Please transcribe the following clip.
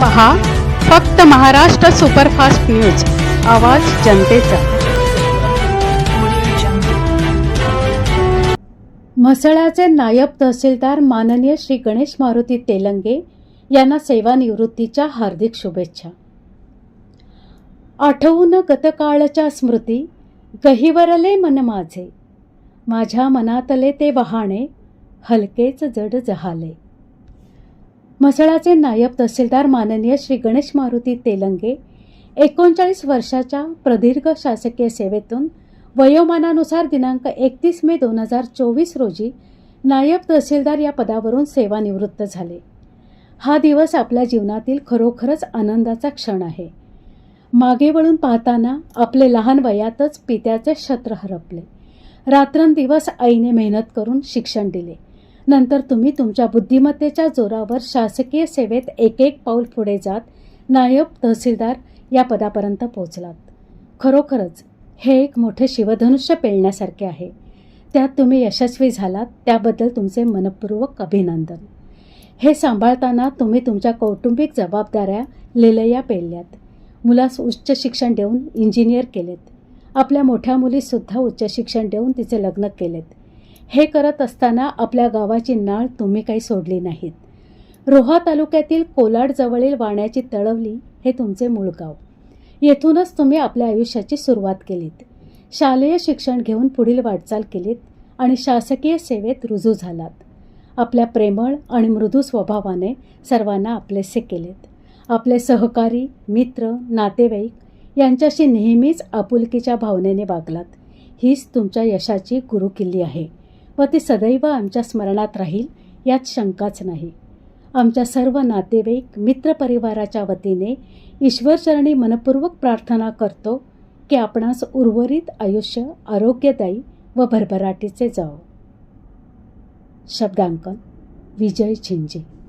पहा फक्त Maharashtra superfast news. आवाज जनतेचा. म्हसळाचे नायब तहसीलदार माननीय श्री गणेश मारुती तेलंगे यांना सेवानिवृत्तीच्या हार्दिक शुभेच्छा. आठवून गतकाळच्या स्मृती गहिवरले मन माझे. माझ्या मनातले ते वहाणे हलकेच जड जहाले. म्हसळाचे नायब तहसीलदार माननीय श्री गणेश मारुती तेलंगे एकोणचाळीस वर्षाच्या प्रदीर्घ शासकीय सेवेतून वयोमानानुसार दिनांक एकतीस मे दोन हजार चोवीस रोजी नायब तहसीलदार या पदावरून सेवानिवृत्त झाले. हा दिवस आपल्या जीवनातील खरोखरच आनंदाचा क्षण आहे. मागे वळून पाहताना आपले लहान वयातच पित्याचे छत्र हरपले. रात्रंदिवस आईने मेहनत करून शिक्षण दिले. नंतर तुम्ही तुमच्या बुद्धिमत्तेच्या जोरावर शासकीय सेवेत एक एक पाऊल पुढे जात नायब तहसीलदार या पदापर्यंत पोहोचलात. खरोखरच हे एक मोठे शिवधनुष्य पेलण्यासारखे आहे. त्यात तुम्ही यशस्वी झालात त्याबद्दल तुमचे मनपूर्वक अभिनंदन. हे सांभाळताना तुम्ही तुमच्या कौटुंबिक जबाबदाऱ्या लिलया पेलल्यात. मुलास उच्च शिक्षण देऊन इंजिनियर केलेत. आपल्या मोठ्या मुलीसुद्धा उच्च शिक्षण देऊन तिचे लग्न केलेत. हे करत असताना आपल्या गावाची नाळ तुम्ही काही सोडली नाहीत. रोहा तालुक्यातील कोलाडजवळील वाण्याची तळवली हे तुमचे मूळ गाव. येथूनच तुम्ही आपल्या आयुष्याची सुरुवात केलीत. शालेय शिक्षण घेऊन पुढील वाटचाल केलीत आणि शासकीय सेवेत रुजू झालात. आपल्या प्रेमळ आणि मृदू स्वभावाने सर्वांना आपलेसे केलेत. आपले सहकारी मित्र नातेवाईक यांच्याशी नेहमीच आपुलकीच्या भावनेने वागलात. हीच तुमच्या यशाची गुरुकिल्ली आहे. व ती सदैव आमच्या स्मरणात राहील यात शंकाच नाही. आमच्या सर्व नातेवाईक मित्रपरिवाराच्या वतीने ईश्वरचरणी मनपूर्वक प्रार्थना करतो की आपणास उर्वरित आयुष्य आरोग्यदायी व भरभराटीचे जावो. शब्दांकन विजय झिंजे.